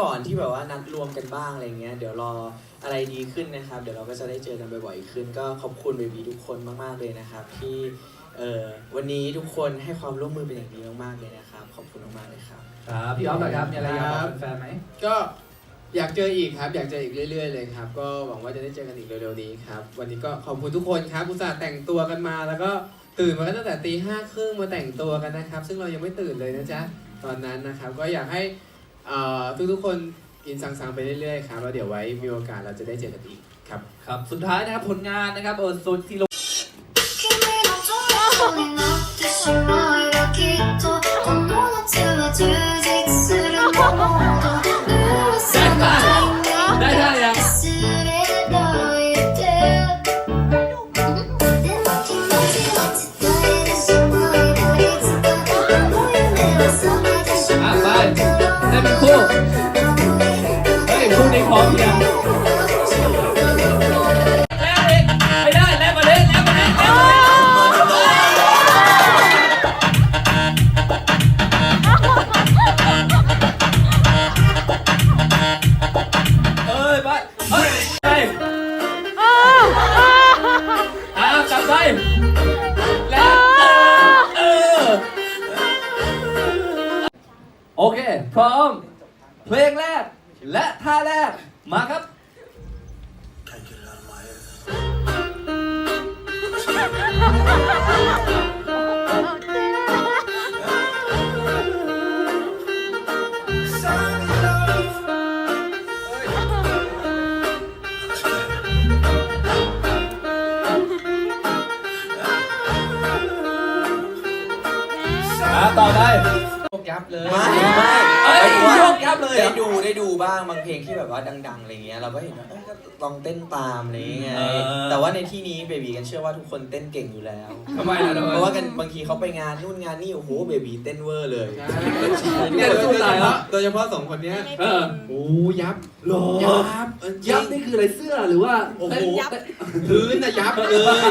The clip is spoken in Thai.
ก่อนที่แบบว่านัดรวมกันบ้างอะไรเงี้ยเดี๋ยวรออะไรดีขึ้นนะครับ เดี๋ยวเราก็จะได้เจอกันบ่อยๆขึ้น ก็ขอบคุณเบบีทุกคนมากๆเลยนะครับ ที่เอ่อวันนี้ทุกคนให้ความร่วมมือเป็นอย่างดีมากๆเลยนะครับ ขอบคุณมากๆเลยครับ ครับพี่ออฟเหรอครับมีอะไรอยากบอกแฟนๆไหมก็อยากเจออีกครับ อยากเจออีกเรื่อยๆเลยครับ ก็หวังว่าจะได้เจอกันอีกเร็วๆนี้ครับ วันนี้ก็ขอบคุณทุกคนครับอุตส่าห์แต่งตัวกันมาแล้วก็ตื่นมากันตั้งแต่ตีห้าครึ่งมาแต่งตัวกันนะครับ ซึ่งเรายังไม่ตื่นเลยนะจ๊ะตอนนั้นนะครับ ก็อยากให้ เอ่อทุกๆคนอินสังๆไปเรื่อยๆครับแล้วเดี๋ยวไว้มีโอกาสเราจะได้เจอกันอีกครับ ครับสุดท้ายนะครับผลงานนะครับเออโซนที่ลง 君の虜になっ ฮ้ยคู่นี้พร้อมยังแล้วไม่ได้แล้วมาเล่นแล้วมาเล่นแล้วมาเล่นเอ้ยไปเฮ้ยไปอะกลับไปแล้วเออโอเค พร้อม เพลงแรก และท่าแรก มาครับอะต่อไป ยับเลย ไม่ไม่เอ้ยหมายถึงว่าโยกยับเลยเหรอ ได้ดูได้ดูบ้างบางเพลงที่แบบว่าดัง ๆอะไรเงี้ยเราก็เห็นว่าเอ้ยก็ลองเต้นตามอะไรเงี้ยเออ แต่ว่าในที่นี้เบบีกันเชื่อว่าทุกคนเต้นเก่งอยู่แล้ว ทำไมล่ะทำไมเพราะว่ากันบางทีเขาไปงานนู่นงานนี่โอ้โหเบบีเต้นเวอร์เลยเนี่ยโดยเฉพาะโดยเฉพาะสองคนเนี้ยเออโอ้ยับหรอยับเออจริงยับนี่คืออะไรเสื้อหรือว่า โอ้โหเต้นพื้นนะยับเลย